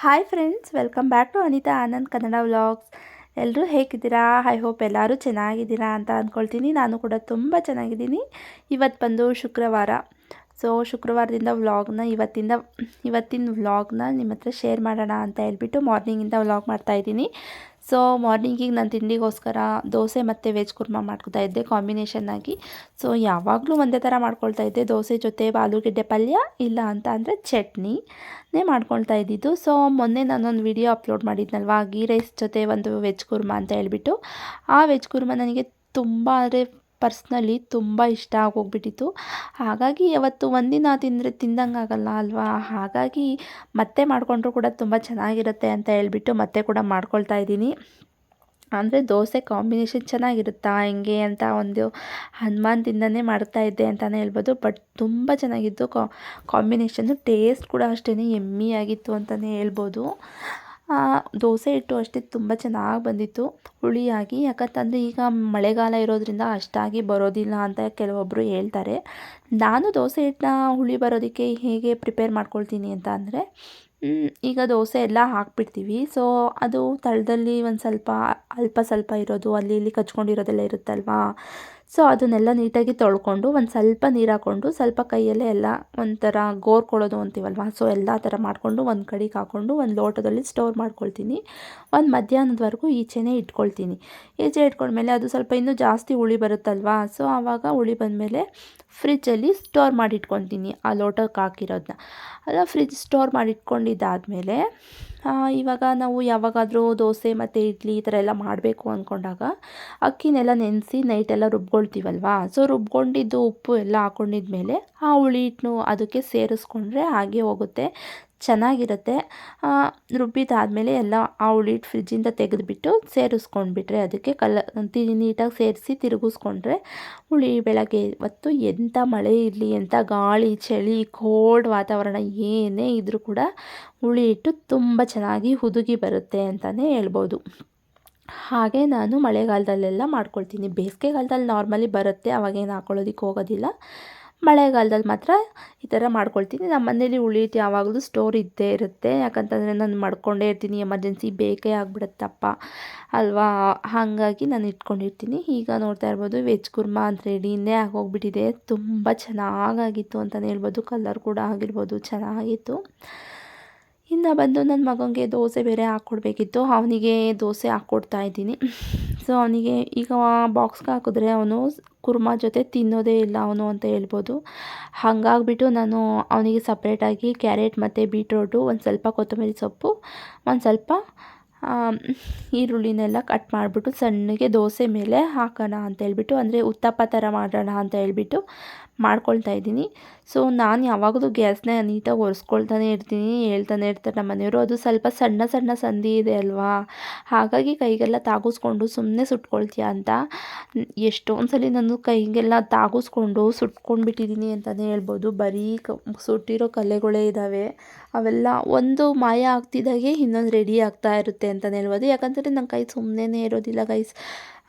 Hi friends welcome back to Anita Anand Kannada vlogs ಎಲ್ಲರೂ ಹೇಗಿದ್ದೀರಾ? I hope ಎಲ್ಲರೂ ಚೆನ್ನಾಗಿದ್ದೀರಾ ಅಂತ ಅಂದ್ಕೊಳ್ತೀನಿ ನಾನು ಕೂಡ ತುಂಬ ಚೆನ್ನಾಗಿದ್ದೀನಿ. ಇವತ್ತು ಬಂದು ಶುಕ್ರವಾರ. ಸೊ ಶುಕ್ರವಾರದಿಂದ ವ್ಲಾಗ್ನ ಇವತ್ತಿಂದ, ಇವತ್ತಿನ ವ್ಲಾಗ್ನ ನಿಮ್ಮ ಹತ್ರ ಶೇರ್ ಮಾಡೋಣ ಅಂತ ಹೇಳ್ಬಿಟ್ಟು ಮಾರ್ನಿಂಗಿಂದ ವ್ಲಾಗ್ ಮಾಡ್ತಾಯಿದ್ದೀನಿ ಸೊ ಮಾರ್ನಿಂಗಿಗೆ ನಾನು ತಿಂಡಿಗೋಸ್ಕರ ದೋಸೆ ಮತ್ತು ವೆಜ್ ಕುರ್ಮಾ ಮಾಡ್ಕೊತಾ ಇದ್ದೆ ಕಾಂಬಿನೇಷನ್ನಾಗಿ ಸೊ ಯಾವಾಗಲೂ ಒಂದೇ ಥರ ಮಾಡ್ಕೊಳ್ತಾ ಇದ್ದೆ. ದೋಸೆ ಜೊತೆ ಆಲೂಗಡ್ಡೆ ಪಲ್ಯ ಇಲ್ಲ ಅಂತ ಅಂದರೆ ಚಟ್ನಿನೇ ಮಾಡ್ಕೊಳ್ತಾ ಇದ್ದಿದ್ದು. ಸೊ ಮೊನ್ನೆ ನಾನೊಂದು ವಿಡಿಯೋ ಅಪ್ಲೋಡ್ ಮಾಡಿದ್ನಲ್ವಾ? ಗೀ ರೈಸ್ ಜೊತೆ ಒಂದು ವೆಜ್ ಕುರ್ಮಾ ಅಂತ ಹೇಳ್ಬಿಟ್ಟು. ಆ ವೆಜ್ ಕುರ್ಮಾ ನನಗೆ ತುಂಬ ಅಂದರೆ ಪರ್ಸ್ನಲಿ ತುಂಬ ಇಷ್ಟ ಆಗೋಗ್ಬಿಟ್ಟಿತ್ತು. ಹಾಗಾಗಿ ಯಾವತ್ತು ಒಂದಿನ ತಿಂದರೆ ತಿಂದಂಗೆ ಆಗಲ್ಲ ಅಲ್ವಾ? ಹಾಗಾಗಿ ಮತ್ತೆ ಮಾಡಿಕೊಂಡ್ರು ಕೂಡ ತುಂಬ ಚೆನ್ನಾಗಿರುತ್ತೆ ಅಂತ ಹೇಳ್ಬಿಟ್ಟು ಮತ್ತೆ ಕೂಡ ಮಾಡ್ಕೊಳ್ತಾ ಇದ್ದೀನಿ. ಅಂದರೆ ದೋಸೆ ಕಾಂಬಿನೇಷನ್ ಚೆನ್ನಾಗಿರುತ್ತಾ, ಹೆಂಗೆ ಅಂತ ಒಂದು ಹನುಮಾನ್ದಿಂದನೇ ಮಾಡ್ತಾ ಇದ್ದೆ ಅಂತಲೇ ಹೇಳ್ಬೋದು. ಬಟ್ ತುಂಬ ಚೆನ್ನಾಗಿತ್ತು ಕಾಂಬಿನೇಷನ್ನು, ಟೇಸ್ಟ್ ಕೂಡ ಅಷ್ಟೇ ಎಮ್ಮಿಯಾಗಿತ್ತು ಅಂತಲೇ ಹೇಳ್ಬೋದು. ದೋಸೆ ಹಿಟ್ಟು ಅಷ್ಟೇ ತುಂಬ ಚೆನ್ನಾಗಿ ಬಂದಿತ್ತು. ಹುಳಿಯಾಗಿ, ಯಾಕಂತಂದರೆ ಈಗ ಮಳೆಗಾಲ ಇರೋದರಿಂದ ಅಷ್ಟಾಗಿ ಬರೋದಿಲ್ಲ ಅಂತ ಕೆಲವೊಬ್ಬರು ಹೇಳ್ತಾರೆ. ನಾನು ದೋಸೆ ಹಿಟ್ಟನ್ನ, ಹುಳಿ ಬರೋದಕ್ಕೆ ಹೇಗೆ ಪ್ರಿಪೇರ್ ಮಾಡ್ಕೊಳ್ತೀನಿ ಅಂತ ಅಂದರೆ ಈಗ ದೋಸೆ ಎಲ್ಲ ಹಾಕ್ಬಿಡ್ತೀವಿ. ಸೊ ಅದು ತಳದಲ್ಲಿ ಒಂದು ಸ್ವಲ್ಪ ಅಲ್ಪ ಸ್ವಲ್ಪ ಇರೋದು, ಅಲ್ಲಿ ಇಲ್ಲಿ ಕಚ್ಕೊಂಡಿರೋದೆಲ್ಲ ಇರುತ್ತಲ್ವಾ? ಸೊ, ಅದನ್ನೆಲ್ಲ ನೀಟಾಗಿ ತೊಳ್ಕೊಂಡು ಒಂದು ಸ್ವಲ್ಪ ನೀರು ಹಾಕ್ಕೊಂಡು ಸ್ವಲ್ಪ ಕೈಯಲ್ಲೇ ಎಲ್ಲ ಒಂಥರ ಗೋರ್ಕೊಳ್ಳೋದು ಅಂತೀವಲ್ವ? ಸೊ, ಎಲ್ಲ ಥರ ಮಾಡಿಕೊಂಡು ಒಂದು ಕಡೆಗೆ ಹಾಕ್ಕೊಂಡು ಒಂದು ಲೋಟದಲ್ಲಿ ಸ್ಟೋರ್ ಮಾಡ್ಕೊಳ್ತೀನಿ. ಒಂದು ಮಧ್ಯಾಹ್ನದವರೆಗೂ ಈಚೆನೇ ಇಟ್ಕೊಳ್ತೀನಿ. ಈಚೆ ಇಟ್ಕೊಂಡ್ಮೇಲೆ ಅದು ಸ್ವಲ್ಪ ಇನ್ನೂ ಜಾಸ್ತಿ ಹುಳಿ ಬರುತ್ತಲ್ವಾ? ಸೊ, ಆವಾಗ ಹುಳಿ ಬಂದಮೇಲೆ ಫ್ರಿಜ್ಜಲ್ಲಿ ಸ್ಟೋರ್ ಮಾಡಿ ಇಟ್ಕೊತೀನಿ ಆ ಲೋಟಕ್ಕೆ ಹಾಕಿರೋದನ್ನ ಅಲ್ಲ, ಫ್ರಿಜ್ ಸ್ಟೋರ್ ಮಾಡಿ ಇಟ್ಕೊಂಡಿದ್ದಾದಮೇಲೆ ಇವಾಗ ನಾವು ಯಾವಾಗಾದರೂ ದೋಸೆ ಮತ್ತು ಇಡ್ಲಿ ಈ ಥರ ಎಲ್ಲ ಮಾಡಬೇಕು ಅಂದ್ಕೊಂಡಾಗ ಅಕ್ಕಿನೆಲ್ಲ ನೆನೆಸಿ ನೈಟೆಲ್ಲ ರುಬ್ಕೊಳ್ತೀವಲ್ವಾ? ಸೊ ರುಬ್ಕೊಂಡಿದ್ದು ಉಪ್ಪು ಎಲ್ಲ ಹಾಕೊಂಡಿದ್ಮೇಲೆ ಆ ಹುಳಿ ಹಿಟ್ಟನ್ನು ಅದಕ್ಕೆ ಸೇರಿಸ್ಕೊಂಡ್ರೆ ಹಾಗೆ ಹೋಗುತ್ತೆ. ಚೆನ್ನಾಗಿರುತ್ತೆ. ರುಬ್ಬಿದಾದಮೇಲೆ ಎಲ್ಲ ಆ ಹುಳಿಟ್ಟು ಫ್ರಿಜ್ಜಿಂದ ತೆಗೆದುಬಿಟ್ಟು ಸೇರಿಸ್ಕೊಂಡ್ಬಿಟ್ರೆ ಅದಕ್ಕೆ ಕಲ್ಲ ನೀಟಾಗಿ ಸೇರಿಸಿ ತಿರುಗಿಸ್ಕೊಂಡ್ರೆ ಹುಳಿ, ಬೆಳಗ್ಗೆ ಹೊತ್ತು ಎಂಥ ಮಳೆ ಇರಲಿ, ಎಂಥ ಗಾಳಿ, ಚಳಿ ಕೋಲ್ಡ್ ವಾತಾವರಣ ಏನೇ ಇದ್ದರೂ ಕೂಡ ಹುಳಿ ಹಿಟ್ಟು ತುಂಬ ಚೆನ್ನಾಗಿ ಹುದುಗಿ ಬರುತ್ತೆ ಅಂತಲೇ ಹೇಳ್ಬೋದು. ಹಾಗೆ ನಾನು ಮಳೆಗಾಲದಲ್ಲೆಲ್ಲ ಮಾಡ್ಕೊಳ್ತೀನಿ. ಬೇಸಿಗೆಗಾಲದಲ್ಲಿ ನಾರ್ಮಲಿ ಬರುತ್ತೆ, ಅವಾಗೇನು ಹಾಕ್ಕೊಳ್ಳೋದಕ್ಕೆ ಹೋಗೋದಿಲ್ಲ. ಮಳೆಗಾಲದಲ್ಲಿ ಮಾತ್ರ ಈ ಥರ ಮಾಡ್ಕೊಳ್ತೀನಿ. ನಮ್ಮ ಮನೇಲಿ ಉಳಿಯುತ್ತೆ, ಯಾವಾಗಲೂ ಸ್ಟೋರ್ ಇದ್ದೇ ಇರುತ್ತೆ. ಯಾಕಂತಂದರೆ ನಾನು ಮಾಡ್ಕೊಂಡೇ ಇರ್ತೀನಿ. ಎಮರ್ಜೆನ್ಸಿ ಬೇಕೇ ಆಗಿಬಿಡುತ್ತಪ್ಪ. ಅಲ್ವಾ? ಹಾಗಾಗಿ ನಾನು ಇಟ್ಕೊಂಡಿರ್ತೀನಿ. ಈಗ ನೋಡ್ತಾ ಇರ್ಬೋದು, ವೆಜ್ ಕುರ್ಮಾ ಅಂತ ರೆಡಿನೇ ಆಗೋಗ್ಬಿಟ್ಟಿದೆ. ತುಂಬ ಚೆನ್ನಾಗಾಗಿತ್ತು ಅಂತಲೇ ಹೇಳ್ಬೋದು. ಕಲರ್ ಕೂಡ ಆಗಿರ್ಬೋದು, ಚೆನ್ನಾಗಿತ್ತು. ಇನ್ನು ಬಂದು ನನ್ನ ಮಗನಿಗೆ ದೋಸೆ ಬೇರೆ ಹಾಕ್ಕೊಡ್ಬೇಕಿತ್ತು. ಅವನಿಗೆ ದೋಸೆ ಹಾಕ್ಕೊಡ್ತಾ ಇದ್ದೀನಿ. ಸೊ ಅವನಿಗೆ ಈಗ ಬಾಕ್ಸ್ಗೆ ಹಾಕಿದ್ರೆ ಅವನು ಕುರ್ಮಾ ಜೊತೆ ತಿನ್ನೋದೇ ಇಲ್ಲ ಅವನು ಅಂತ ಹೇಳ್ಬೋದು. ಹಾಗಾಗ್ಬಿಟ್ಟು ನಾನು ಅವನಿಗೆ ಸಪ್ರೇಟಾಗಿ ಕ್ಯಾರೆಟ್ ಮತ್ತು ಬೀಟ್ರೋಟು ಒಂದು ಸ್ವಲ್ಪ ಕೊತ್ತಂಬರಿ ಸೊಪ್ಪು, ಒಂದು ಸ್ವಲ್ಪ ಈರುಳ್ಳಿನೆಲ್ಲ ಕಟ್ ಮಾಡಿಬಿಟ್ಟು ಸಣ್ಣಗೆ ದೋಸೆ ಮೇಲೆ ಹಾಕೋಣ ಅಂತ ಹೇಳ್ಬಿಟ್ಟು, ಅಂದರೆ ಉತ್ತಪ್ಪ ಥರ ಮಾಡೋಣ ಅಂತ ಹೇಳ್ಬಿಟ್ಟು ಮಾಡ್ಕೊಳ್ತಾ ಇದ್ದೀನಿ. ಸೊ ನಾನು ಯಾವಾಗಲೂ ಗ್ಯಾಸ್ನ ನೀಟಾಗಿ ಒರೆಸ್ಕೊಳ್ತಾನೆ ಇರ್ತೀನಿ, ಹೇಳ್ತಾನೆ ಇರ್ತಾರೆ ನಮ್ಮ ಮನೆಯವರು. ಅದು ಸ್ವಲ್ಪ ಸಣ್ಣ ಸಣ್ಣ ಸಂಧಿ ಇದೆ ಅಲ್ವಾ? ಹಾಗಾಗಿ ಕೈಗೆಲ್ಲ ತಾಗಿಸ್ಕೊಂಡು ಸುಮ್ಮನೆ ಸುಟ್ಕೊಳ್ತೀಯ ಅಂತ. ಎಷ್ಟೊಂದು ಸಲ ನಾನು ಕೈಗೆಲ್ಲ ತಾಗಿಸ್ಕೊಂಡು ಸುಟ್ಕೊಂಡ್ಬಿಟ್ಟಿದ್ದೀನಿ ಅಂತಲೇ ಹೇಳ್ಬೋದು. ಬರೀ ಕ, ಸುಟ್ಟಿರೋ ಕಲೆಗಳೇ ಇದ್ದಾವೆ. ಅವೆಲ್ಲ ಒಂದು ಮಾಯ ಆಗ್ತಿದ್ದಾಗೆ ಇನ್ನೊಂದು ರೆಡಿ ಆಗ್ತಾ ಇರುತ್ತೆ ಅಂತಲೇ ಹೇಳ್ಬೋದು. ಯಾಕಂದರೆ ನನ್ನ ಕೈ ಸುಮ್ಮನೆ ಇರೋದಿಲ್ಲ ಗೈಸ್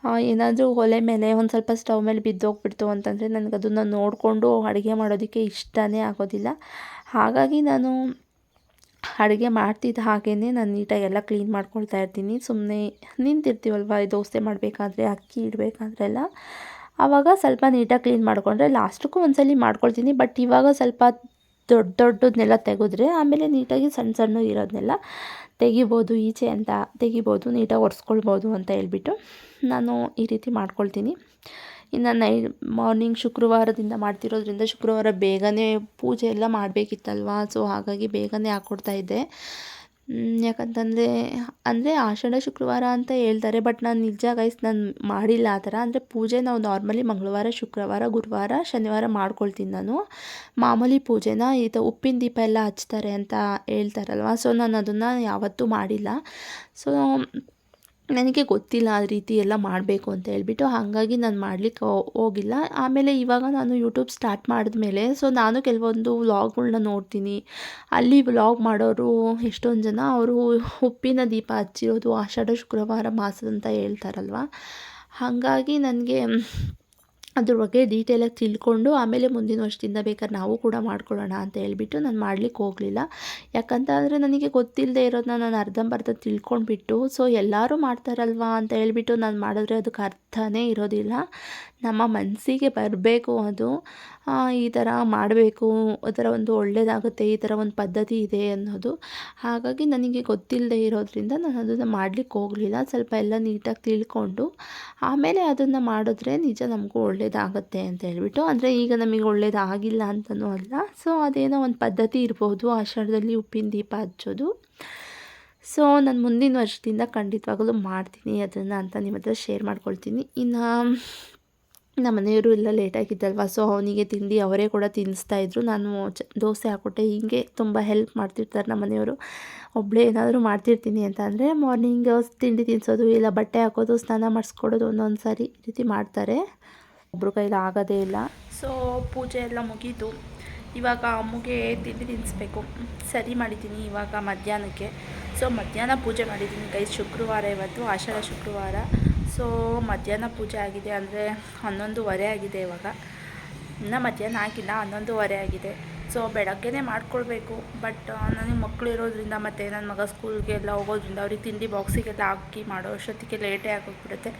ಏನಾದರೂ ಒಲೆ ಮೇಲೆ ಒಂದು ಸ್ವಲ್ಪ ಸ್ಟವ್ ಮೇಲೆ ಬಿದ್ದೋಗ್ಬಿಡ್ತು ಅಂತಂದರೆ ನನಗೆ ಅದನ್ನು ನೋಡಿಕೊಂಡು ಅಡುಗೆ ಮಾಡೋದಕ್ಕೆ ಇಷ್ಟನೇ ಆಗೋದಿಲ್ಲ. ಹಾಗಾಗಿ ನಾನು ಅಡುಗೆ ಮಾಡ್ತಿದ್ದ ಹಾಗೇ ನಾನು ನೀಟಾಗಿ ಎಲ್ಲ ಕ್ಲೀನ್ ಮಾಡ್ಕೊಳ್ತಾ ಇರ್ತೀನಿ. ಸುಮ್ಮನೆ ನಿಂತಿರ್ತೀವಲ್ವ, ದೋಸೆ ಮಾಡಬೇಕಾದ್ರೆ, ಅಕ್ಕಿ ಇಡಬೇಕಾದ್ರೆಲ್ಲ ಆವಾಗ ಸ್ವಲ್ಪ ನೀಟಾಗಿ ಕ್ಲೀನ್ ಮಾಡಿಕೊಂಡ್ರೆ ಲಾಸ್ಟಕ್ಕೂ ಒಂದ್ಸಲ ಮಾಡ್ಕೊಳ್ತೀನಿ. ಬಟ್ ಇವಾಗ ಸ್ವಲ್ಪ ದೊಡ್ಡ ದೊಡ್ಡದನ್ನೆಲ್ಲ ತೆಗೆದ್ರೆ ಆಮೇಲೆ ನೀಟಾಗಿ ಸಣ್ಣ ಸಣ್ಣ ಇರೋದನ್ನೆಲ್ಲ ತೆಗಿಬೋದು, ಈಚೆ ಅಂತ ತೆಗಿಬೋದು, ನೀಟಾಗಿ ಒರೆಸ್ಕೊಳ್ಬೋದು ಅಂತ ಹೇಳ್ಬಿಟ್ಟು ನಾನು ಈ ರೀತಿ ಮಾಡ್ಕೊಳ್ತೀನಿ. ಇನ್ನು ನೈ, ಮಾರ್ನಿಂಗ್ ಶುಕ್ರವಾರದಿಂದ ಮಾಡ್ತಿರೋದ್ರಿಂದ ಶುಕ್ರವಾರ ಬೇಗನೆ ಪೂಜೆ ಎಲ್ಲ ಮಾಡಬೇಕಿತ್ತಲ್ವಾ? ಸೊ ಹಾಗಾಗಿ ಬೇಗನೆ ಹಾಕ್ಕೊಡ್ತಾಯಿದ್ದೆ ಯಾಕಂತಂದರೆ, ಅಂದರೆ ಆಷಾಢ, ಶುಕ್ರವಾರ ಅಂತ ಹೇಳ್ತಾರೆ ಬಟ್ ನಾನು ನಿಜ ಗೈಸ್ ನಾನು ಮಾಡಿಲ್ಲ ಆ ಥರ. ಅಂದರೆ ಪೂಜೆ ನಾವು ನಾರ್ಮಲಿ ಮಂಗಳವಾರ, ಶುಕ್ರವಾರ, ಗುರುವಾರ, ಶನಿವಾರ ಮಾಡ್ಕೊಳ್ತೀನಿ ನಾನು. ಮಾಮೂಲಿ ಪೂಜೆನ ಇದು ಉಪ್ಪಿನ ದೀಪ ಎಲ್ಲ ಹಚ್ತಾರೆ ಅಂತ ಹೇಳ್ತಾರಲ್ವ? ಸೊ ನಾನು ಅದನ್ನು ಯಾವತ್ತೂ ಮಾಡಿಲ್ಲ. ಸೊ ನನಗೆ ಗೊತ್ತಿಲ್ಲ ಆ ರೀತಿ ಎಲ್ಲ ಮಾಡಬೇಕು ಅಂತ ಹೇಳ್ಬಿಟ್ಟು ಹಾಗಾಗಿ ನಾನು ಮಾಡಲಿಕ್ಕೆ ಹೋಗಿಲ್ಲ. ಆಮೇಲೆ ಇವಾಗ ನಾನು ಯೂಟ್ಯೂಬ್ ಸ್ಟಾರ್ಟ್ ಮಾಡಿದ್ಮೇಲೆ ಸೊ ನಾನು ಕೆಲವೊಂದು ವ್ಲಾಗ್ಗಳನ್ನ ನೋಡ್ತೀನಿ. ಅಲ್ಲಿ ವ್ಲಾಗ್ ಮಾಡೋರು ಎಷ್ಟೊಂದು ಜನ, ಅವರು ಉಪ್ಪಿನ ದೀಪ ಹಚ್ಚಿರೋದು, ಆಷಾಢ ಶುಕ್ರವಾರ ಮಾಸದಂತ ಹೇಳ್ತಾರಲ್ವ? ಹಾಗಾಗಿ ನನಗೆ ಅದ್ರ ಬಗ್ಗೆ ಡೀಟೇಲಾಗಿ ತಿಳ್ಕೊಂಡು ಆಮೇಲೆ ಮುಂದಿನ ವರ್ಷದಿಂದ ಬೇಕಾದ್ರೆ ನಾವು ಕೂಡ ಮಾಡ್ಕೊಳ್ಳೋಣ ಅಂತ ಹೇಳ್ಬಿಟ್ಟು ನಾನು ಮಾಡ್ಲಿಕ್ಕೆ ಹೋಗಲಿಲ್ಲ. ಯಾಕಂತ ಅಂದರೆ ನನಗೆ ಗೊತ್ತಿಲ್ಲದೆ ಇರೋದನ್ನ ನಾನು ಅರ್ಧಂಬರ್ಧ ತಿಳ್ಕೊಂಡ್ಬಿಟ್ಟು ಸೊ ಎಲ್ಲರೂ ಮಾಡ್ತಾರಲ್ವಾ ಅಂತ ಹೇಳಿಬಿಟ್ಟು ನಾನು ಮಾಡಿದ್ರೆ ಅದಕ್ಕೆ ಅರ್ಥನೇ ಇರೋದಿಲ್ಲ. ನಮ್ಮ ಮನಸ್ಸಿಗೆ ಬರಬೇಕು ಅದು. ಈ ಥರ ಮಾಡಬೇಕು ಆ ಥರ ಒಂದು ಒಳ್ಳೆಯದಾಗುತ್ತೆ ಈ ಥರ ಒಂದು ಪದ್ಧತಿ ಇದೆ ಅನ್ನೋದು. ಹಾಗಾಗಿ ನನಗೆ ಗೊತ್ತಿಲ್ಲದೆ ಇರೋದ್ರಿಂದ ನಾನು ಅದನ್ನು ಮಾಡಲಿಕ್ಕೆ ಹೋಗಲಿಲ್ಲ. ಸ್ವಲ್ಪ ಎಲ್ಲ ನೀಟಾಗಿ ತಿಳ್ಕೊಂಡು ಆಮೇಲೆ ಅದನ್ನು ಮಾಡಿದ್ರೆ ನಿಜ ನಮಗೂ ಒಳ್ಳೇದಾಗುತ್ತೆ ಅಂತ ಹೇಳ್ಬಿಟ್ಟು, ಅಂದರೆ ಈಗ ನಮಗೆ ಒಳ್ಳೇದಾಗಿಲ್ಲ ಅಂತಲೂ ಅಲ್ಲ. ಸೊ ಅದೇನೋ ಒಂದು ಪದ್ಧತಿ ಇರ್ಬೋದು, ಆಷಾಢದಲ್ಲಿ ಉಪ್ಪಿನ ದೀಪ ಹಚ್ಚೋದು. ಸೊ ನಾನು ಮುಂದಿನ ವರ್ಷದಿಂದ ಖಂಡಿತವಾಗಲೂ ಮಾಡ್ತೀನಿ ಅದನ್ನು ಅಂತ ನಿಮ್ಮ ಹತ್ರ ಶೇರ್ ಮಾಡ್ಕೊಳ್ತೀನಿ. ಇನ್ನು ನಮ್ಮ ಮನೆಯವರು ಎಲ್ಲ ಲೇಟಾಗಿದ್ದಲ್ವ ಸೊ ಅವನಿಗೆ ತಿಂಡಿ ಅವರೇ ಕೂಡ ತಿನ್ನಿಸ್ತಾಯಿದ್ರು ನಾನು ಚ, ದೋಸೆ ಹಾಕ್ಕೊಟ್ಟೆ ಹೀಗೆ ತುಂಬ ಹೆಲ್ಪ್ ಮಾಡ್ತಿರ್ತಾರೆ ನಮ್ಮ ಮನೆಯವರು ಒಬ್ಬಳೇ ಏನಾದರೂ ಮಾಡ್ತಿರ್ತೀನಿ ಅಂತ ಅಂದರೆ ಮಾರ್ನಿಂಗ್ ತಿಂಡಿ ತಿನ್ನಿಸೋದು ಇಲ್ಲ ಬಟ್ಟೆ ಹಾಕೋದು, ಸ್ನಾನ ಮಾಡಿಸ್ಕೊಡೋದು ಒಂದೊಂದು ಸಾರಿ ರೀತಿ ಮಾಡ್ತಾರೆ. ಒಬ್ರ ಕೈಲಿ ಆಗೋದೇ ಇಲ್ಲ. ಸೊ ಪೂಜೆ ಎಲ್ಲ ಮುಗೀತು. ಇವಾಗ ಅಮ್ಮಗೆ ತಿಂಡಿ ತಿನ್ನಿಸ್ಬೇಕು ಸರಿ ಮಾಡಿದ್ದೀನಿ ಇವಾಗ ಮಧ್ಯಾಹ್ನಕ್ಕೆ. ಸೊ ಮಧ್ಯಾಹ್ನ ಪೂಜೆ ಮಾಡಿದ್ದೀನಿ ಕೈ ಶುಕ್ರವಾರ ಇವತ್ತು, ಆಷಾಢ ಶುಕ್ರವಾರ. ಸೊ ಮಧ್ಯಾಹ್ನ ಪೂಜೆ ಆಗಿದೆ ಅಂದರೆ ಹನ್ನೊಂದುವರೆ ಆಗಿದೆ ಇವಾಗ. ಇನ್ನೂ ಮಧ್ಯಾಹ್ನ ಆಗಿಲ್ಲ, ಹನ್ನೊಂದುವರೆ ಆಗಿದೆ. ಸೊ ಬೆಳಗ್ಗೆನೇ ಮಾಡ್ಕೊಳ್ಬೇಕು. ಬಟ್ ನನಗೆ ಮಕ್ಕಳು ಇರೋದ್ರಿಂದ ಮತ್ತು ನನ್ನ ಮಗ ಸ್ಕೂಲ್ಗೆ ಎಲ್ಲ ಹೋಗೋದ್ರಿಂದ ಅವ್ರಿಗೆ ತಿಂಡಿ ಬಾಕ್ಸಿಗೆಲ್ಲ ಹಾಕಿ ಮಾಡೋ ಅಷ್ಟೊತ್ತಿಗೆ ಲೇಟೇ ಆಗೋಗ್ಬಿಡುತ್ತೆ.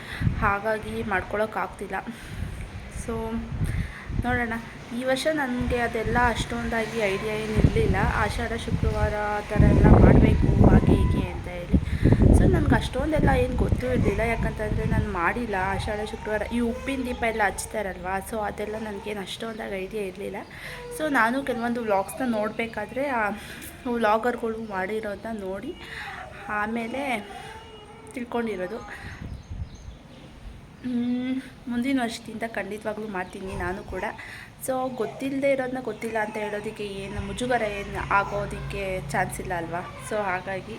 ಹಾಗಾಗಿ ಮಾಡ್ಕೊಳೋಕ್ಕಾಗ್ತಿಲ್ಲ ಸೊ, ನೋಡೋಣ. ಈ ವರ್ಷ ನನಗೆ ಅದೆಲ್ಲ ಅಷ್ಟೊಂದಾಗಿ ಐಡಿಯಾ ಏನು ಇರಲಿಲ್ಲ ಆಷಾಢ ಶುಕ್ರವಾರ ಆ ಥರ ಎಲ್ಲ ಮಾಡಬೇಕು, ಹಾಗೆ ಹೀಗೆ ಅಂತ ಹೇಳಿ. ಸೊ ನನಗೆ ಅಷ್ಟೊಂದೆಲ್ಲ ಏನು ಗೊತ್ತೂ ಇರಲಿಲ್ಲ. ಯಾಕಂತಂದರೆ ನಾನು ಮಾಡಿಲ್ಲ. ಆಷಾಢ ಶುಕ್ರವಾರ ಈ ಉಪ್ಪಿನ ದೀಪ ಎಲ್ಲ ಹಚ್ತಾರಲ್ವ? ಸೊ ಅದೆಲ್ಲ ನನಗೇನು ಅಷ್ಟೊಂದಾಗ ಐಡಿಯಾ ಇರಲಿಲ್ಲ. ಸೊ ನಾನು ಕೆಲವೊಂದು ವ್ಲಾಗ್ಸ್ನ ನೋಡಬೇಕಾದ್ರೆ ವ್ಲಾಗರ್ಗಳು ಮಾಡಿರೋದನ್ನ ನೋಡಿ, ಆಮೇಲೆ ತಿಳ್ಕೊಂಡಿರೋದು. ಮುಂದಿನ ವರ್ಷದಿಂದ ಖಂಡಿತವಾಗ್ಲೂ ಮಾಡ್ತೀನಿ ನಾನು ಕೂಡ. ಸೊ ಗೊತ್ತಿಲ್ಲದೆ ಇರೋದನ್ನ ಗೊತ್ತಿಲ್ಲ ಅಂತ ಹೇಳೋದಕ್ಕೆ ಏನು ಮುಜುಗರ ಏನು ಆಗೋದಕ್ಕೆ ಚಾನ್ಸ್ ಇಲ್ಲ ಅಲ್ವಾ? ಸೊ ಹಾಗಾಗಿ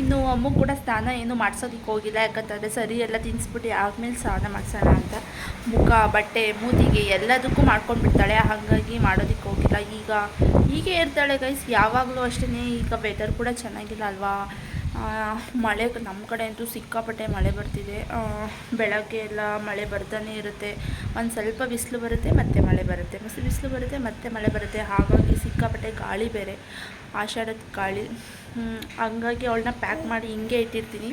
ಇನ್ನು ಅಮ್ಮ ಕೂಡ ಸ್ನಾನ ಏನು ಮಾಡ್ಸೋದಕ್ಕೆ ಹೋಗಿಲ್ಲ, ಯಾಕಂತಂದರೆ ಸರಿ ಎಲ್ಲ ತಿನ್ನಿಸ್ಬಿಟ್ಟು ಆದ್ಮೇಲೆ ಸ್ನಾನ ಮಾಡಿಸೋಣ ಅಂತ. ಮುಖ, ಬಟ್ಟೆ, ಮೂತಿಗೆ ಎಲ್ಲದಕ್ಕೂ ಮಾಡ್ಕೊಂಡ್ಬಿಡ್ತಾಳೆ, ಹಾಗಾಗಿ ಮಾಡೋದಕ್ಕೆ ಹೋಗಿಲ್ಲ. ಈಗ ಹೀಗೆ ಇರ್ತಾಳೆ ಗೈಸ್ ಯಾವಾಗಲೂ ಅಷ್ಟೇ ಈಗ ವೆದರ್ ಕೂಡ ಚೆನ್ನಾಗಿಲ್ಲ ಅಲ್ವಾ? ಮಳೆ ನಮ್ಮ ಕಡೆ ಅಂತೂ ಸಿಕ್ಕಾಪಟ್ಟೆ ಮಳೆ ಬರ್ತಿದೆ. ಬೆಳಗ್ಗೆ ಎಲ್ಲ ಮಳೆ ಬರ್ತಾನೆ ಇರುತ್ತೆ. ಒಂದು ಸ್ವಲ್ಪ ಬಿಸಿಲು ಬರುತ್ತೆ, ಮತ್ತೆ ಮಳೆ ಬರುತ್ತೆ. ಮತ್ತೆ ಬಿಸಿಲು ಬರುತ್ತೆ, ಮತ್ತೆ ಮಳೆ ಬರುತ್ತೆ. ಹಾಗಾಗಿ ಸಿಕ್ಕಾಪಟ್ಟೆ ಗಾಳಿ ಬೇರೆ. ಆಷಾಢದ ಗಾಳಿ. ಹಂಗಾಗಿ ಅವಳನ್ನ ಪ್ಯಾಕ್ ಮಾಡಿ ಹಿಂಗೆ ಇಟ್ಟಿರ್ತೀನಿ.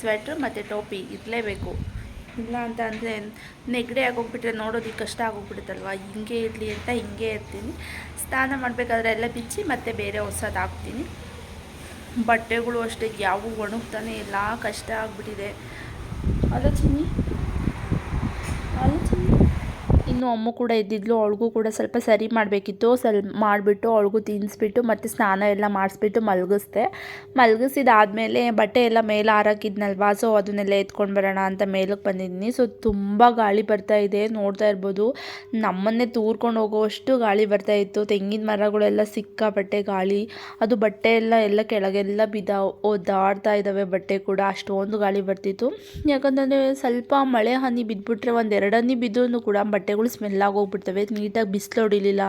ಸ್ವೆಟ್ರ್ ಮತ್ತು ಟೋಪಿ ಇರಲೇಬೇಕು. ಇಲ್ಲ ಅಂತ ಅಂದರೆ ನೆಗಡಿ ಆಗೋಗ್ಬಿಟ್ರೆ ನೋಡೋದಕ್ಕೆ ಕಷ್ಟ ಆಗೋಗ್ಬಿಡುತ್ತಲ್ವ? ಹಿಂಗೆ ಇರಲಿ ಅಂತ ಹಿಂಗೆ ಇರ್ತೀನಿ. ಸ್ನಾನ ಮಾಡಬೇಕಾದ್ರೆ ಎಲ್ಲ ಬಿಚ್ಚಿ ಮತ್ತೆ ಬೇರೆ ಹೊಸದು ಹಾಕ್ತೀನಿ ಬಟ್ಟೆಗಳು ಅಷ್ಟೇ ಯಾವು ಒಣಗ್ತಾನೆ ಇಲ್ಲ ಕಷ್ಟ ಆಗಿಬಿಟ್ಟಿದೆ. ಅಲ್ಲ ಚಿನ್ನಿ ಅಲ್ಲ ಇನ್ನು ಅಮ್ಮ ಕೂಡ ಇದ್ದಿದ್ಲು ಅವಳಿಗೂ ಕೂಡ ಸ್ವಲ್ಪ ಸರಿ ಮಾಡಬೇಕಿತ್ತು. ಸ್ವಲ್ಪ ಮಾಡಿಬಿಟ್ಟು ಅವಳಿಗೂ ತಿನ್ನಿಸ್ಬಿಟ್ಟು ಮತ್ತು ಸ್ನಾನ ಎಲ್ಲ ಮಾಡಿಸ್ಬಿಟ್ಟು ಮಲಗಿಸ್ದೆ. ಮಲಗಿಸಿದಾದ್ಮೇಲೆ ಬಟ್ಟೆ ಎಲ್ಲ ಮೇಲೆ ಹಾರಾಕಿದ್ನಲ್ವಾ ಸೊ ಅದನ್ನೆಲ್ಲ ಎತ್ಕೊಂಡು ಬರೋಣ ಅಂತ ಮೇಲಕ್ಕೆ ಬಂದಿದ್ದೀನಿ. ಸೊ ತುಂಬ ಗಾಳಿ ಬರ್ತಾ ಇದೆ, ನೋಡ್ತಾ ಇರ್ಬೋದು. ನಮ್ಮನ್ನೇ ತೂರ್ಕೊಂಡು ಹೋಗೋವಷ್ಟು ಗಾಳಿ ಬರ್ತಾ ಇತ್ತು. ತೆಂಗಿನ ಮರಗಳೆಲ್ಲ ಸಿಕ್ಕಾಪಟ್ಟೆ ಗಾಳಿ. ಅದು ಬಟ್ಟೆ ಎಲ್ಲ ಎಲ್ಲ ಕೆಳಗೆಲ್ಲ ಬಿದ್ದ ಓದಾಡ್ತಾ ಇದ್ದಾವೆ ಬಟ್ಟೆ ಕೂಡ. ಅಷ್ಟೊಂದು ಗಾಳಿ ಬರ್ತಿತ್ತು. ಯಾಕಂತಂದರೆ ಸ್ವಲ್ಪ ಮಳೆ ಹನಿ ಬಿದ್ದುಬಿಟ್ರೆ ಒಂದು ಎರಡು ಹನಿ ಬಿದ್ದರೂ ಕೂಡ ಬಟ್ಟೆಗಳು ಸ್ಮೆಲ್ಲಾಗಿ ಹೋಗ್ಬಿಡ್ತವೆ ನೀಟಾಗಿ ಬಿಸಿಲು ಹೊಡಿಲಿಲ್ಲ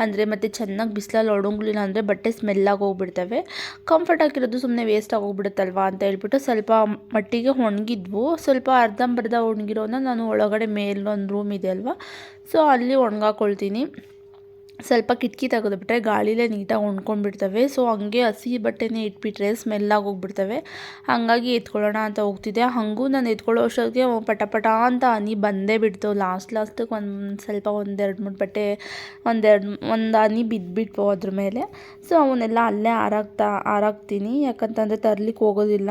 ಅಂದರೆ ಮತ್ತು ಚೆನ್ನಾಗಿ ಬಿಸಿಲಲ್ಲಿ ಒಣಗಲಿಲ್ಲ ಅಂದರೆ ಬಟ್ಟೆ ಸ್ಮೆಲ್ಲಾಗಿ ಹೋಗ್ಬಿಡ್ತವೆ ಕಂಫರ್ಟ್ ಆಗಿರೋದು ಸುಮ್ಮನೆ ವೇಸ್ಟ್ ಆಗೋಗ್ಬಿಡುತ್ತಲ್ವಾ ಅಂತ ಹೇಳ್ಬಿಟ್ಟು ಸ್ವಲ್ಪ ಮಟ್ಟಿಗೆ ಒಣಗಿದ್ವು. ಸ್ವಲ್ಪ ಅರ್ಧಂಬರ್ಧ ಒಣಗಿರೋನ ನಾನು ಒಳಗಡೆ ಮೇಲೊಂದು ರೂಮ್ ಇದೆ ಅಲ್ವಾ? ಸೊ ಅಲ್ಲಿ ಒಣಗಾಕೊಳ್ತೀನಿ. ಸ್ವಲ್ಪ ಕಿಟಕಿ ತೆಗೆದುಬಿಟ್ರೆ ಗಾಳಿಲೇ ನೀಟಾಗಿ ಒಣ್ಕೊಂಡ್ಬಿಡ್ತವೆ ಸೊ ಹಂಗೆ ಹಸಿ ಬಟ್ಟೆನೇ ಇಟ್ಬಿಟ್ರೆ ಸ್ಮೆಲ್ಲಾಗಿ ಹೋಗ್ಬಿಡ್ತವೆ ಹಾಗಾಗಿ ಎತ್ಕೊಳ್ಳೋಣ ಅಂತ ಹೋಗ್ತಿದ್ದೆ. ಹಾಗೂ ನಾನು ಎತ್ಕೊಳ್ಳೋ ಅಷ್ಟೊತ್ತಿಗೆ ಪಟ ಪಟ ಅಂತ ಹನಿ ಬಂದೇ ಬಿಡ್ತು. ಲಾಸ್ಟ್ ಲಾಸ್ಟಿಗೆ ಒಂದು ಸ್ವಲ್ಪ ಒಂದೆರಡು ಮೂರು ಬಟ್ಟೆ, ಒಂದೆರಡು ಒಂದು ಹನಿ ಬಿದ್ದುಬಿಟ್ವು ಅದ್ರ ಮೇಲೆ. ಸೊ ಅವನ್ನೆಲ್ಲ ಅಲ್ಲೇ ಹಾರಾಕ್ತಾ ಹಾರಾಕ್ತೀನಿ ಯಾಕಂತಂದರೆ ತರ್ಲಿಕ್ಕೆ ಹೋಗೋದಿಲ್ಲ.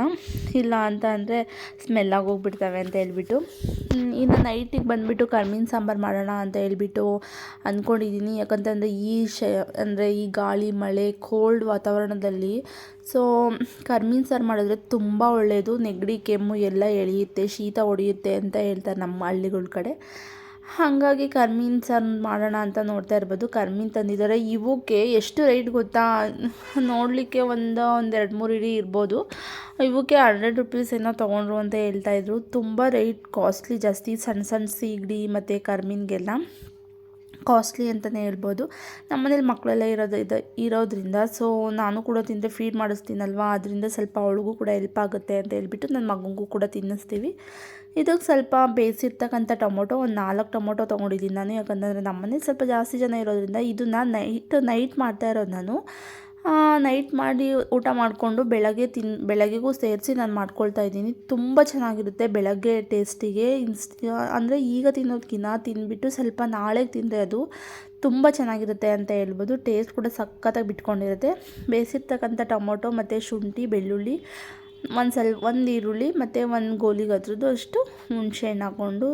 ಇಲ್ಲ ಅಂತ ಅಂದರೆ ಸ್ಮೆಲ್ಲಾಗಿ ಹೋಗ್ಬಿಡ್ತವೆ ಅಂತ ಹೇಳ್ಬಿಟ್ಟು. ಇನ್ನು ನೈಟಿಗೆ ಬಂದುಬಿಟ್ಟು ಕರ್ಮೀನ್ ಸಾಂಬಾರು ಮಾಡೋಣ ಅಂತ ಹೇಳ್ಬಿಟ್ಟು ಅಂದ್ಕೊಂಡಿದ್ದೀನಿ ಯಾಕಂತಂದರೆ ಈ ಶ, ಅಂದರೆ ಈ ಗಾಳಿ, ಮಳೆ ಕೋಲ್ಡ್ ವಾತಾವರಣದಲ್ಲಿ. ಸೊ ಕರ್ಮೀನ್ ಸಾರು ಮಾಡಿದ್ರೆ ತುಂಬ ಒಳ್ಳೆಯದು ನೆಗಡಿ, ಕೆಮ್ಮು ಎಲ್ಲ ಎಳೆಯುತ್ತೆ, ಶೀತ ಹೊಡೆಯುತ್ತೆ ಅಂತ ಹೇಳ್ತಾರೆ ನಮ್ಮ ಹಳ್ಳಿಗಳ ಕಡೆ. ಹಾಗಾಗಿ ಕರ್ಮೀನ್ ಸಾರು ಮಾಡೋಣ ಅಂತ ನೋಡ್ತಾ ಇರ್ಬೋದು. ಕರ್ಮೀನ್ ತಂದಿದ್ದಾರೆ. ಇವಕ್ಕೆ ಎಷ್ಟು ರೇಟ್ ಗೊತ್ತಾ? ನೋಡಲಿಕ್ಕೆ ಒಂದು ಒಂದು ಎರಡು ಮೂರು ಇಡೀ ಇರ್ಬೋದು. ಇವಕ್ಕೆ ಹಂಡ್ರೆಡ್ ರುಪೀಸ್ ಏನೋ ತೊಗೊಂಡ್ರು ಅಂತ ಹೇಳ್ತಾಯಿದ್ರು ತುಂಬ ರೇಟ್ ಕಾಸ್ಟ್ಲಿ ಜಾಸ್ತಿ. ಸಣ್ಣ ಸಣ್ಣ ಸೀಗಡಿ ಮತ್ತು ಕರ್ಮೀನ್ಗೆಲ್ಲ. ಕಾಸ್ಟ್ಲಿ ಅಂತಲೇ ಹೇಳ್ಬೋದು. ನಮ್ಮ ಮನೇಲಿ ಮಕ್ಕಳೆಲ್ಲ ಇರೋದು ಇದು, ಇರೋದ್ರಿಂದ ಸೊ ನಾನು ಕೂಡ ತಿಂದರೆ ಫೀಡ್ ಮಾಡಿಸ್ತೀನಲ್ವ? ಅದರಿಂದ ಸ್ವಲ್ಪ ಅವಳಿಗೂ ಕೂಡ ಹೆಲ್ಪ್ ಆಗುತ್ತೆ ಅಂತ ಹೇಳ್ಬಿಟ್ಟು ನನ್ನ ಮಗನಿಗೂ ಕೂಡ ತಿನ್ನಿಸ್ತೀವಿ. ಇದಕ್ಕೆ ಸ್ವಲ್ಪ ಬೇಯಿಸಿರ್ತಕ್ಕಂಥ ಟೊಮೊಟೊ ಒಂದು ನಾಲ್ಕು ಟೊಮೊಟೊ ತೊಗೊಂಡಿದ್ದೀನಿ ನಾನು. ಯಾಕಂದರೆ ನಮ್ಮ ಮನೇಲಿ ಸ್ವಲ್ಪ ಜಾಸ್ತಿ ಜನ ಇರೋದ್ರಿಂದ ಇದನ್ನು ನೈಟ್ ನೈಟ್ ಮಾಡ್ತಾ ಇರೋದು ನಾನು. ನೈಟ್ ಮಾಡಿ ಊಟ ಮಾಡಿಕೊಂಡು ಬೆಳಗ್ಗೆ ತಿನ್, ಬೆಳಗ್ಗೆಗೂ ಸೇರಿಸಿ ನಾನು ಮಾಡ್ಕೊಳ್ತಾ ಇದ್ದೀನಿ. ತುಂಬ ಚೆನ್ನಾಗಿರುತ್ತೆ ಬೆಳಗ್ಗೆ ಟೇಸ್ಟಿಗೆ. ಇನ್ಸ್, ಅಂದರೆ ಈಗ ತಿನ್ನೋದಕ್ಕಿಂತ ತಿಂದ್ಬಿಟ್ಟು ಸ್ವಲ್ಪ ನಾಳೆಗೆ ತಿಂದರೆ ಅದು ತುಂಬ ಚೆನ್ನಾಗಿರುತ್ತೆ ಅಂತ ಹೇಳ್ಬೋದು. ಟೇಸ್ಟ್ ಕೂಡ ಸಖತ್ತಾಗಿ ಬಿಟ್ಕೊಂಡಿರುತ್ತೆ. ಬೇಯಿಸಿರ್ತಕ್ಕಂಥ ಟೊಮೊಟೊ ಮತ್ತು ಶುಂಠಿ, ಬೆಳ್ಳುಳ್ಳಿ, ಒಂದು ಸ್ವಲ್ಪ ಒಂದು ಈರುಳ್ಳಿ ಮತ್ತು ಒಂದು ಗೋಲಿಗೆ ಹತ್ರದ್ದು ಅಷ್ಟು ಹುಣಸೆ ಹಣ್ಣು ಹಾಕ್ಕೊಂಡು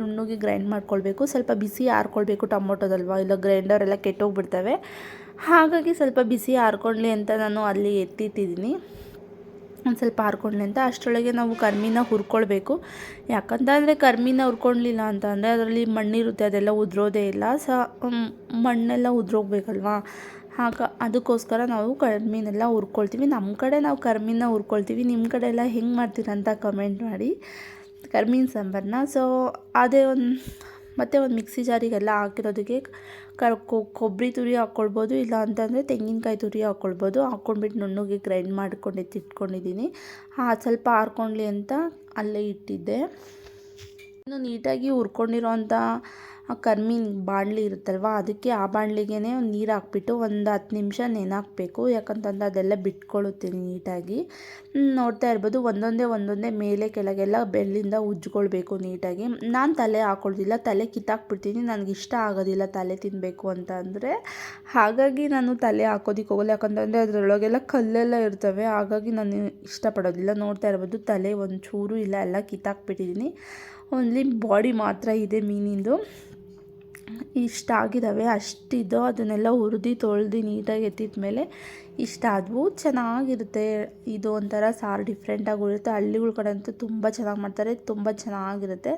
ನುಣ್ಣಗೆ ಗ್ರೈಂಡ್ ಮಾಡ್ಕೊಳ್ಬೇಕು. ಸ್ವಲ್ಪ ಬಿಸಿ ಆರ್ಕೊಳ್ಬೇಕು ಟೊಮೊಟೊದಲ್ವ? ಇಲ್ಲ ಗ್ರೈಂಡರ್ ಎಲ್ಲ ಕೆಟ್ಟೋಗ್ಬಿಡ್ತವೆ. ಹಾಗಾಗಿ ಸ್ವಲ್ಪ ಬಿಸಿ ಆರ್ಕೊಳ್ಳಿ ಅಂತ ನಾನು ಅಲ್ಲಿ ಎತ್ತಿಟ್ಟಿದ್ದೀನಿ. ಒಂದು ಸ್ವಲ್ಪ ಹಾರ್ಕೊಂಡ್ಲಿ ಅಂತ. ಅಷ್ಟರೊಳಗೆ ನಾವು ಕರ್ಮಿನ ಹುರ್ಕೊಳ್ಬೇಕು. ಯಾಕಂತಂದರೆ ಕರ್ಮಿನ ಹುರ್ಕೊಳ್ಲಿಲ್ಲ ಅಂತಂದರೆ ಅದರಲ್ಲಿ ಮಣ್ಣಿರುತ್ತೆ, ಅದೆಲ್ಲ ಉದುರೋದೇ ಇಲ್ಲ. ಸ ಮಣ್ಣೆಲ್ಲ ಉದುರೋಗ್ಬೇಕಲ್ವಾ? ಹಾಗ, ಅದಕ್ಕೋಸ್ಕರ ನಾವು ಕರ್ಮಿನೆಲ್ಲ ಹುರ್ಕೊಳ್ತೀವಿ. ನಮ್ಮ ಕಡೆ ನಾವು ಕರ್ಮಿನ ಹುರ್ಕೊಳ್ತೀವಿ. ನಿಮ್ಮ ಕಡೆ ಎಲ್ಲ ಹೆಂಗೆ ಮಾಡ್ತೀರಂತ ಕಮೆಂಟ್ ಮಾಡಿ. ಕರ್ಮಿನ ಸಾಂಬಾರನ್ನ ಸೊ ಅದೇ ಒಂದು ಮತ್ತು ಒಂದು ಮಿಕ್ಸಿ ಜಾರಿಗೆಲ್ಲ ಹಾಕಿರೋದಕ್ಕೆ ಕರ್ ಕೊಬ್ಬರಿ ತುರಿ ಹಾಕ್ಕೊಳ್ಬೋದು ಇಲ್ಲ ಅಂತಂದರೆ ತೆಂಗಿನಕಾಯಿ ತುರಿ ಹಾಕ್ಕೊಳ್ಬೋದು ಹಾಕ್ಕೊಂಡ್ಬಿಟ್ಟು ನುಣ್ಣಗೆ ಗ್ರೈಂಡ್ ಮಾಡ್ಕೊಂಡು ಎತ್ತಿಟ್ಕೊಂಡಿದ್ದೀನಿ ಸ್ವಲ್ಪ ಆರ್ಕೊಳ್ಳಿ ಅಂತ ಅಲ್ಲೇ ಇಟ್ಟಿದ್ದೆ. ಇನ್ನು ನೀಟಾಗಿ ಹುರ್ಕೊಂಡಿರೋ ಕರ್ಮೀನ್ ಬಾಣಲಿ ಇರುತ್ತಲ್ವ, ಅದಕ್ಕೆ ಆ ಬಾಣಲಿಗೆ ನೀರು ಹಾಕ್ಬಿಟ್ಟು ಒಂದು ಹತ್ತು ನಿಮಿಷ ನೆನಾಕಬೇಕು. ಯಾಕಂತಂದ್ರೆ ಅದೆಲ್ಲ ಬಿಟ್ಕೊಳ್ಳುತ್ತೆ ನೀಟಾಗಿ. ನೋಡ್ತಾ ಇರ್ಬೋದು, ಒಂದೊಂದೇ ಒಂದೊಂದೇ ಮೇಲೆ ಕೆಳಗೆಲ್ಲ ಬೆಳ್ಳಿಂದ ಉಜ್ಕೊಳ್ಬೇಕು ನೀಟಾಗಿ. ನಾನು ತಲೆ ಹಾಕೊಳ್ಳೋದಿಲ್ಲ ತಲೆ ಕಿತ್ತಾಕ್ಬಿಡ್ತೀನಿ, ನನಗೆ ಇಷ್ಟ ಆಗೋದಿಲ್ಲ ತಲೆ ತಿನ್ನಬೇಕು ಅಂತ ಅಂದರೆ. ಹಾಗಾಗಿ ನಾನು ತಲೆ ಹಾಕೋದಿಕ್ಕೆ ಹೋಗಲ್ಲ, ಯಾಕಂತಂದರೆ ಅದರೊಳಗೆಲ್ಲ ಕಲ್ಲೆಲ್ಲ ಇರ್ತವೆ, ಹಾಗಾಗಿ ನಾನು ಇಷ್ಟಪಡೋದಿಲ್ಲ. ನೋಡ್ತಾ ಇರ್ಬೋದು, ತಲೆ ಒಂದು ಚೂರು ಇಲ್ಲ, ಎಲ್ಲ ಕಿತ್ತಾಕ್ಬಿಟ್ಟಿದ್ದೀನಿ ಓನ್ಲಿ ಬಾಡಿ ಮಾತ್ರ ಇದೆ ಮೀನಿಂದು. ಇಷ್ಟ ಆಗಿದ್ದಾವೆ ಅಷ್ಟಿದ್ದು ಅದನ್ನೆಲ್ಲ ಹುರಿದು ತೊಳೆದು ನೀಟಾಗಿ ಎತ್ತಿದ ಮೇಲೆ ಇಷ್ಟ ಆದವು ಚೆನ್ನಾಗಿರುತ್ತೆ. ಇದು ಒಂಥರ ಸಾರು ಡಿಫ್ರೆಂಟಾಗಿ ಉಳಿಯುತ್ತೆ. ಹಳ್ಳಿಗಳ ಕಡೆ ಅಂತೂ ತುಂಬ ಚೆನ್ನಾಗಿ ಮಾಡ್ತಾರೆ, ತುಂಬ ಚೆನ್ನಾಗಿರುತ್ತೆ.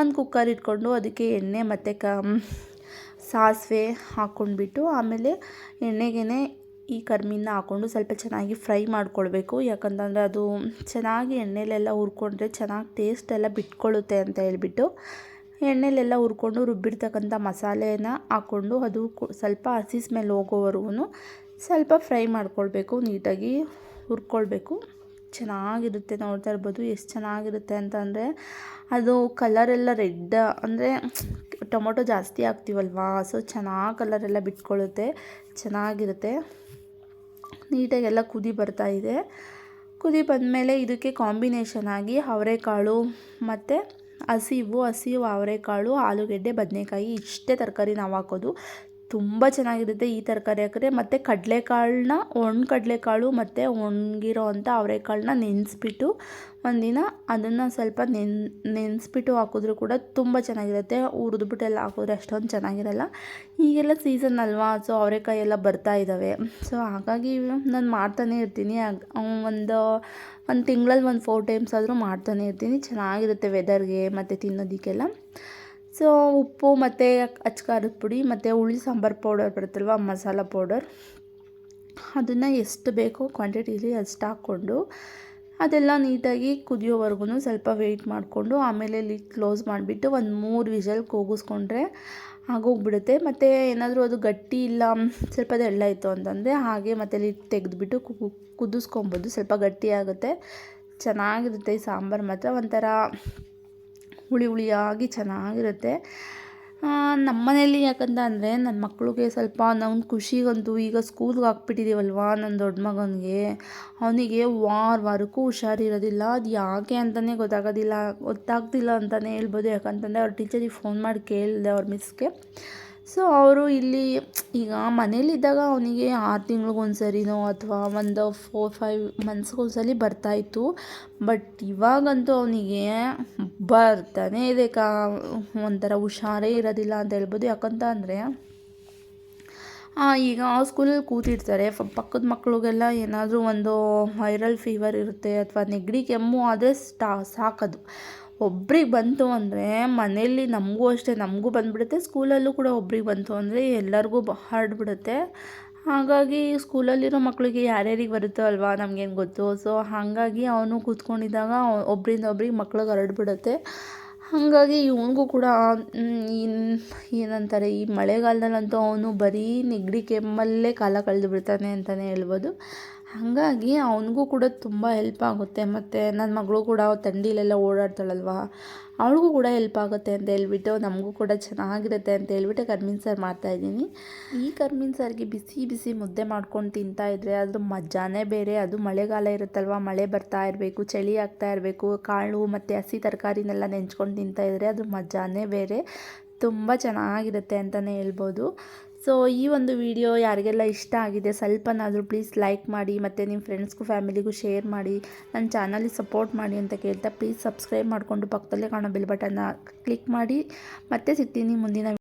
ಒಂದು ಕುಕ್ಕರ್ ಇಟ್ಕೊಂಡು ಅದಕ್ಕೆ ಎಣ್ಣೆ ಮತ್ತು ಕ ಸಾಸಿವೆ ಹಾಕ್ಕೊಂಡ್ಬಿಟ್ಟು ಆಮೇಲೆ ಎಣ್ಣೆಗೇ ಈ ಕರ್ಮೀನ ಹಾಕ್ಕೊಂಡು ಸ್ವಲ್ಪ ಚೆನ್ನಾಗಿ ಫ್ರೈ ಮಾಡ್ಕೊಳ್ಬೇಕು. ಯಾಕಂತಂದರೆ ಅದು ಚೆನ್ನಾಗಿ ಎಣ್ಣೆಲೆಲ್ಲ ಹುರ್ಕೊಂಡ್ರೆ ಚೆನ್ನಾಗಿ ಟೇಸ್ಟ್ ಎಲ್ಲ ಬಿಟ್ಕೊಳ್ಳುತ್ತೆ ಅಂತ ಹೇಳ್ಬಿಟ್ಟು ಎಣ್ಣೆಲೆಲ್ಲ ಹುರ್ಕೊಂಡು ರುಬ್ಬಿರ್ತಕ್ಕಂಥ ಮಸಾಲೆನ ಹಾಕ್ಕೊಂಡು ಅದು ಸ್ವಲ್ಪ ಹಸಿ ಸ್ಮೆಲ್ ಹೋಗೋವರೆಗೂ ಸ್ವಲ್ಪ ಫ್ರೈ ಮಾಡ್ಕೊಳ್ಬೇಕು, ನೀಟಾಗಿ ಹುರ್ಕೊಳ್ಬೇಕು. ಚೆನ್ನಾಗಿರುತ್ತೆ ನೋಡ್ತಾ ಇರ್ಬೋದು, ಎಷ್ಟು ಚೆನ್ನಾಗಿರುತ್ತೆ ಅಂತಂದರೆ ಅದು ಕಲರೆಲ್ಲ ರೆಡ್ ಅಂದರೆ ಟೊಮೊಟೊ ಜಾಸ್ತಿ ಹಾಕ್ತೀವಲ್ವಾ, ಸೊ ಚೆನ್ನಾಗಿ ಕಲರೆಲ್ಲ ಬಿಟ್ಕೊಳ್ಳುತ್ತೆ ಚೆನ್ನಾಗಿರುತ್ತೆ. ನೀಟಾಗಿ ಎಲ್ಲ ಕುದಿ ಬರ್ತಾ ಇದೆ. ಕುದಿ ಬಂದಮೇಲೆ ಇದಕ್ಕೆ ಕಾಂಬಿನೇಷನ್ ಆಗಿ ಅವರೆಕಾಳು ಮತ್ತು ಹಸಿವು ಹಸಿವು ಅವರೆಕಾಳು ಆಲೂಗೆಡ್ಡೆ ಬದನೆಕಾಯಿ ಇಷ್ಟೇ ತರಕಾರಿ ನಾವು ಹಾಕೋದು. ತುಂಬ ಚೆನ್ನಾಗಿರುತ್ತೆ ಈ ತರಕಾರಿ. ಹಾಕಿದ್ರೆ ಮತ್ತು ಕಡಲೆಕಾಳನ್ನ ಒಣ ಕಡಲೆಕಾಳು ಮತ್ತು ಒಣಗಿರೋ ಅಂಥ ಅವರೆಕಾಳನ್ನ ನೆನೆಸ್ಬಿಟ್ಟು ಒಂದಿನ ಅದನ್ನು ಸ್ವಲ್ಪ ನೆನ್, ನೆನೆಸ್ಬಿಟ್ಟು ಹಾಕಿದ್ರೂ ಕೂಡ ತುಂಬ ಚೆನ್ನಾಗಿರುತ್ತೆ. ಹುರಿದ್ಬಿಟ್ಟೆಲ್ಲ ಹಾಕಿದ್ರೆ ಅಷ್ಟೊಂದು ಚೆನ್ನಾಗಿರಲ್ಲ. ಈಗೆಲ್ಲ ಸೀಸನ್ ಅಲ್ವಾ ಸೊ ಅವರೆಕಾಯಿ ಎಲ್ಲ ಬರ್ತಾ ಇದ್ದಾವೆ ಸೊ ಹಾಗಾಗಿ ನಾನು ಮಾಡ್ತಾನೆ ಇರ್ತೀನಿ. ಒಂದು ಒಂದು ತಿಂಗಳಲ್ಲಿ ಒಂದು ಫೋರ್ ಟೈಮ್ಸ್ ಆದರೂ ಮಾಡ್ತಾನೆ ಇರ್ತೀನಿ. ಚೆನ್ನಾಗಿರುತ್ತೆ ವೆದರ್ಗೆ ಮತ್ತು ತಿನ್ನೋದಕ್ಕೆಲ್ಲ. ಸೊ, ಉಪ್ಪು ಮತ್ತು ಅಚ್ಕಾರದ ಪುಡಿ ಮತ್ತು ಹುಳಿ ಸಾಂಬಾರು ಪೌಡರ್ ಬರುತ್ತಲ್ವ, ಮಸಾಲ ಪೌಡರ್. ಅದನ್ನು ಎಷ್ಟು ಬೇಕೋ ಕ್ವಾಂಟಿಟೀಲಿ ಅಷ್ಟು ಹಾಕ್ಕೊಂಡು ಅದೆಲ್ಲ ನೀಟಾಗಿ ಕುದಿಯೋವರೆಗೂ ಸ್ವಲ್ಪ ವೆಯ್ಟ್ ಮಾಡಿಕೊಂಡು ಆಮೇಲೆ ಲಿಡ್ ಕ್ಲೋಸ್ ಮಾಡಿಬಿಟ್ಟು ಒಂದು ಮೂರು ವಿಷಲ್ ಕೂಗಿಸ್ಕೊಂಡ್ರೆ ಆಗೋಗ್ಬಿಡುತ್ತೆ. ಮತ್ತು ಏನಾದರೂ ಅದು ಗಟ್ಟಿ ಇಲ್ಲ, ಸ್ವಲ್ಪ ಎಳ್ಳ ಇತ್ತು ಅಂತಂದರೆ ಹಾಗೆ ಮತ್ತು ಲಿಡ್ ತೆಗೆದುಬಿಟ್ಟು ಕುದಿಸ್ಕೊಬೋದು. ಸ್ವಲ್ಪ ಗಟ್ಟಿ ಆಗುತ್ತೆ. ಚೆನ್ನಾಗಿರುತ್ತೆ ಈ ಸಾಂಬಾರು ಮಾತ್ರ. ಒಂಥರ ಹುಳಿ ಹುಳಿಯಾಗಿ ಚೆನ್ನಾಗಿರುತ್ತೆ. ನಮ್ಮ ಮನೆಯಲ್ಲಿ ಯಾಕಂತ ಅಂದರೆ ನನ್ನ ಮಕ್ಕಳಿಗೆ ಸ್ವಲ್ಪ ನಾವು ಖುಷಿಗಂತೂ ಈಗ ಸ್ಕೂಲ್ಗೆ ಹಾಕ್ಬಿಟ್ಟಿದ್ದೀವಲ್ವಾ ನನ್ನ ದೊಡ್ಡ ಮಗನಿಗೆ. ಅವನಿಗೆ ವಾರ ವಾರಕ್ಕೂ ಹುಷಾರಿರೋದಿಲ್ಲ. ಅದು ಯಾಕೆ ಅಂತಲೇ ಗೊತ್ತಾಗೋದಿಲ್ಲ, ಗೊತ್ತಾಗ್ತಿಲ್ಲ ಅಂತಲೇ ಹೇಳ್ಬೋದು. ಯಾಕಂತಂದರೆ ಅವ್ರ ಟೀಚರಿಗೆ ಫೋನ್ ಮಾಡಿ ಕೇಳಿದೆ ಅವ್ರ ಮಿಸ್ಗೆ ಸೊ ಅವರು ಇಲ್ಲಿ ಈಗ ಮನೇಲಿದ್ದಾಗ ಅವನಿಗೆ ಆರು ತಿಂಗ್ಳಿಗೆ ಸರಿನೋ ಅಥವಾ ಒಂದು ಫೋರ್ ಫೈವ್ ಮಂತ್ಸ್ಗೊಂದ್ಸಲಿ ಬರ್ತಾಯಿತ್ತು ಬಟ್ ಇವಾಗಂತೂ ಅವನಿಗೆ ಬರ್ತಾನೆ ಇದೆ ಕಾ, ಒಂಥರ ಹುಷಾರೇ ಇರೋದಿಲ್ಲ ಅಂತ ಹೇಳ್ಬೋದು. ಯಾಕಂತ ಅಂದರೆ ಈಗ ಸ್ಕೂಲಲ್ಲಿ ಕೂತಿರ್ತಾರೆ. ಪಕ್ಕದ ಮಕ್ಕಳಿಗೆಲ್ಲ ಏನಾದರೂ ಒಂದು ವೈರಲ್ ಫೀವರ್ ಇರುತ್ತೆ ಅಥವಾ ನೆಗಡಿ ಕೆಮ್ಮು ಆದರೆ ಸ್ಟಾ, ಸಾಕದು. ಒಬ್ರಿಗೆ ಬಂತು ಅಂದರೆ ಮನೆಯಲ್ಲಿ ನಮಗೂ ಅಷ್ಟೇ, ನಮಗೂ ಬಂದುಬಿಡುತ್ತೆ. ಸ್ಕೂಲಲ್ಲೂ ಕೂಡ ಒಬ್ರಿಗೆ ಬಂತು ಅಂದರೆ ಎಲ್ಲರಿಗೂ ಬ ಹರಡ್ಬಿಡುತ್ತೆ ಹಾಗಾಗಿ ಸ್ಕೂಲಲ್ಲಿರೋ ಮಕ್ಕಳಿಗೆ ಯಾರ್ಯಾರಿಗೆ ಬರುತ್ತೋ ಅಲ್ವಾ ನಮಗೇನು ಗೊತ್ತು. ಸೊ ಹಾಗಾಗಿ ಅವನು ಕೂತ್ಕೊಂಡಿದ್ದಾಗ ಒಬ್ಬರಿಂದ ಒಬ್ರಿಗೆ ಮಕ್ಳಿಗೆ ಹರಡ್ಬಿಡುತ್ತೆ. ಹಾಗಾಗಿ ಇವನಿಗೂ ಕೂಡ ಏನಂತಾರೆ, ಈ ಮಳೆಗಾಲದಲ್ಲಂತೂ ಅವನು ಬರೀ ನೆಗಡಿ ಕೆಮ್ಮಲ್ಲೇ ಕಾಲ ಕಳೆದು ಬಿಡ್ತಾನೆ ಅಂತಲೇ ಹೇಳ್ಬೋದು. ಹಾಗಾಗಿ ಅವನಿಗೂ ಕೂಡ ತುಂಬ ಹೆಲ್ಪ್ ಆಗುತ್ತೆ. ಮತ್ತು ನನ್ನ ಮಗಳು ಕೂಡ ಥಂಡಿಲೆಲ್ಲ ಓಡಾಡ್ತಾಳಲ್ವ? ಅವಳಿಗೂ ಕೂಡ ಹೆಲ್ಪ್ ಆಗುತ್ತೆ ಅಂತ ಹೇಳ್ಬಿಟ್ಟು ನಮಗೂ ಕೂಡ ಚೆನ್ನಾಗಿರುತ್ತೆ ಅಂತ ಹೇಳ್ಬಿಟ್ಟು ಕರ್ಮೀನ್ ಸಾರು ಮಾಡ್ತಾಯಿದ್ದೀನಿ ಈ ಕರ್ಮೀನ್ ಸಾರಿಗೆ ಬಿಸಿ ಬಿಸಿ ಮುದ್ದೆ ಮಾಡ್ಕೊಂಡು ತಿಂತಾ ಇದ್ದರೆ ಅದ್ರ ಮಜಾನೇ ಬೇರೆ. ಅದು ಮಳೆಗಾಲ ಇರುತ್ತಲ್ವ? ಮಳೆ ಬರ್ತಾ ಇರಬೇಕು, ಚಳಿ ಆಗ್ತಾ ಇರಬೇಕು, ಕಾಳು ಮತ್ತು ಹಸಿ ತರಕಾರಿನೆಲ್ಲ ನೆಂಚ್ಕೊಂಡು ತಿಂತಾ ಇದ್ದರೆ ಅದ್ರ ಮಜಾನೇ ಬೇರೆ. ತುಂಬ ಚೆನ್ನಾಗಿರುತ್ತೆ ಅಂತಲೇ ಹೇಳ್ಬೋದು. ಸೊ ಈ ಒಂದು ವಿಡಿಯೋ ಯಾರಿಗೆಲ್ಲ ಇಷ್ಟ ಆಗಿದೆ, ಸ್ವಲ್ಪನಾದರೂ ಪ್ಲೀಸ್ ಲೈಕ್ ಮಾಡಿ, ಮತ್ತು ನಿಮ್ಮ ಫ್ರೆಂಡ್ಸ್ಗೂ ಫ್ಯಾಮಿಲಿಗೂ ಶೇರ್ ಮಾಡಿ ನನ್ನ ಚಾನಲಿಗೆ ಸಪೋರ್ಟ್ ಮಾಡಿ ಅಂತ ಕೇಳ್ತಾ ಪ್ಲೀಸ್ ಸಬ್ಸ್ಕ್ರೈಬ್ ಮಾಡಿಕೊಂಡು ಪಕ್ಕದಲ್ಲೇ ಕಾಣೋ ಬೆಲ್ ಬಟನ್ನ ಕ್ಲಿಕ್ ಮಾಡಿ. ಮತ್ತೆ ಸಿಗ್ತೀನಿ ಮುಂದಿನ